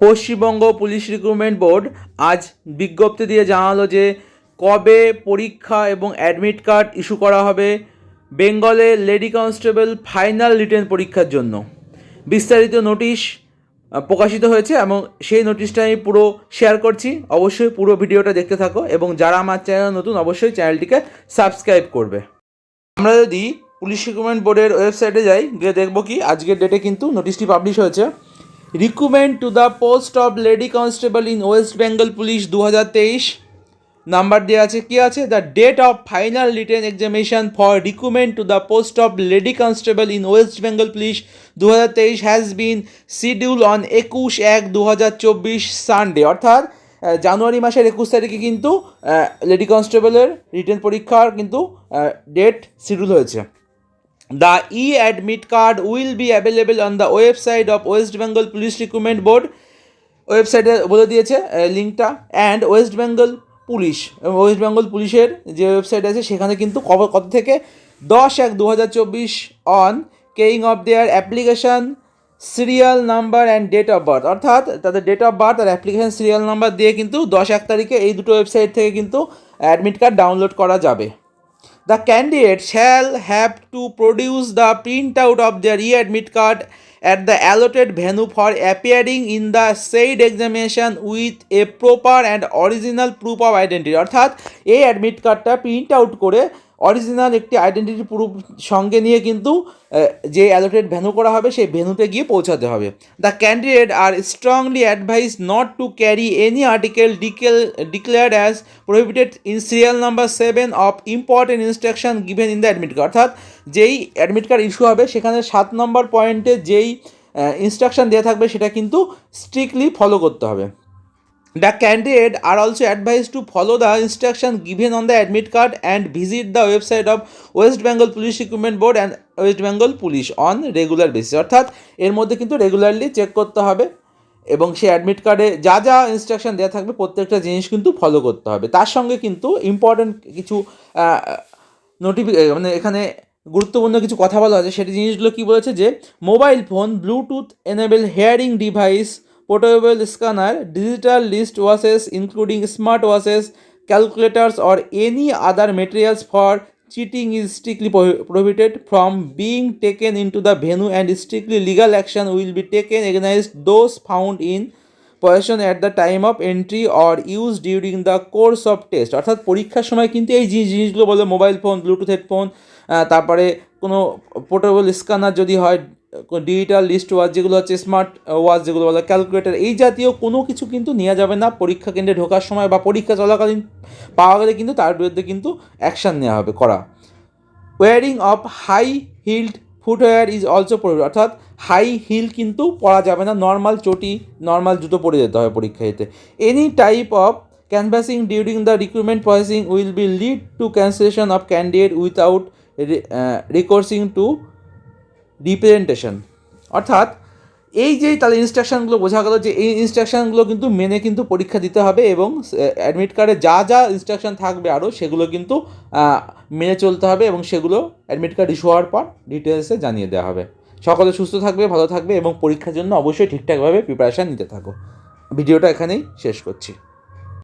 Paschimbanga police recruitment board আজ বিজ্ঞপ্তি দিয়ে জানালো যে কবে পরীক্ষা এবং অ্যাডমিট কার্ড ইস্যু করা হবে বেঙ্গলে লেডি কনস্টেবল ফাইনাল রিটেন পরীক্ষার জন্য। বিস্তারিত নোটিশ প্রকাশিত হয়েছে এবং সেই নোটিশটা আমি পুরো শেয়ার করছি। অবশ্যই পুরো ভিডিওটা দেখতে থাকো এবং যারা আমার চ্যানেল নতুন, অবশ্যই চ্যানেলটিকে সাবস্ক্রাইব করবে। আমরা যদি পুলিশ রিক্রুটমেন্ট বোর্ডের ওয়েবসাইটে যাই, গিয়ে দেখব কি আজকের ডেটে কিন্তু নোটিশটি পাবলিশ হয়েছে। Recruitment to the post of lady constable in West Bengal police দু হাজার তেইশ নাম্বার দেওয়া আছে, কী আছে? The date of final written examination for recruitment to the post of lady constable in West Bengal police দু হাজার তেইশ হ্যাজ বিন শিডিউল অন একুশ এক দু হাজার চব্বিশ সানডে অর্থাৎ জানুয়ারি মাসের একুশ তারিখে কিন্তু লেডি কনস্টেবলের রিটেন পরীক্ষার কিন্তু ডেট শিডিউল হয়েছে। The e-admit card will be available on the website of West Bengal Police Recruitment Board. ওয়েবসাইটে বলে দিয়েছে লিঙ্কটা and West Bengal police West Bengal পুলিশের যে ওয়েবসাইট আছে, সেখানে কিন্তু কবে কত থেকে? দশ এক দু হাজার চব্বিশ on keying of their application serial number and date of birth অর্থাৎ তাদের ডেট অফ বার্থ আর অ্যাপ্লিকেশান সিরিয়াল নাম্বার দিয়ে কিন্তু দশ এক তারিখে এই দুটো ওয়েবসাইট থেকে কিন্তু অ্যাডমিট কার্ড ডাউনলোড করা যাবে। The candidate shall have to produce the printout of their e-admit card at the allotted venue for appearing in the said examination with a proper and original proof of identity অর্থাৎ এই admit কার্ডটা print out করে original একটি identity proof সঙ্গে নিয়ে কিন্তু যে allotted venue করা হবে, সেই ভেনুতে গিয়ে পৌঁছাতে হবে। The candidate are strongly advise not to carry any article ডিকেল declared as prohibited in serial number seven of important instruction given in the admit card অর্থাৎ, যেই অ্যাডমিট কার্ড ইস্যু হবে, সেখানে সাত নম্বর পয়েন্টে যেই ইনস্ট্রাকশন দেওয়া থাকবে, সেটা কিন্তু স্ট্রিক্টলি ফলো করতে হবে। The candidate are also advised to follow the instruction given on the admit card and visit the website of West Bengal Police Recruitment Board and West Bengal Police on regular basis অর্থাৎ এর মধ্যে কিন্তু regularly check করতে হবে এবং সেই admit কার্ডে যা যা ইনস্ট্রাকশন দেওয়া থাকবে প্রত্যেকটা জিনিস কিন্তু ফলো করতে হবে তার সঙ্গে কিন্তু ইম্পর্ট্যান্ট কিছু নোটিফি মানে এখানে গুরুত্বপূর্ণ কিছু কথা বলা আছে সেটি জিনিসগুলো কি বলেছে যে mobile phone bluetooth enable hearing device portable scanner digital wrist watches including smart watches calculators or any other materials for cheating is strictly prohibited from being taken into the venue and strictly legal action will be taken against those found in possession at the time of entry or use during the course of test অর্থাৎ পরীক্ষার সময় কিন্তু এই জিনিস জিনিসগুলো বলে mobile phone Bluetooth headphone তারপরে কোনো পোর্টেবল স্ক্যানার যদি হয় ডিজিটাল লিস্ট ওয়াচ যেগুলো হচ্ছে স্মার্ট ওয়াচ যেগুলো বলে ক্যালকুলেটর এই জাতীয় কোনো কিছু কিন্তু নেওয়া যাবে না। পরীক্ষা কেন্দ্রে ঢোকার সময় বা পরীক্ষা চলাকালীন পাওয়া গেলে কিন্তু তার বিরুদ্ধে কিন্তু অ্যাকশান নেওয়া হবে, করা। Wearing of high heeled footwear is also prohibit অর্থাৎ হাই হিল কিন্তু পরা যাবে না নর্মাল চটি নর্মাল জুতো পরে যেতে হবে পরীক্ষা দিতে। Any type of canvassing during the recruitment processing will be lead to cancellation of candidate without recoursing to representation অর্থাৎ এই যে তাদের ইনস্ট্রাকশনগুলো বোঝা গেল যে এই ইনস্ট্রাকশনগুলো কিন্তু মেনে কিন্তু পরীক্ষা দিতে হবে এবং অ্যাডমিট কার্ডে যা যা ইনস্ট্রাকশন থাকবে আরও সেগুলো কিন্তু মেনে চলতে হবে এবং সেগুলো অ্যাডমিট কার্ড ইস্যু হওয়ার পর ডিটেলসে জানিয়ে দেওয়া হবে। সকলে সুস্থ থাকবে, ভালো থাকবে এবং পরীক্ষার জন্য অবশ্যই ঠিকঠাকভাবে প্রিপারেশান নিতে থাকো। ভিডিওটা এখানেই শেষ করছি।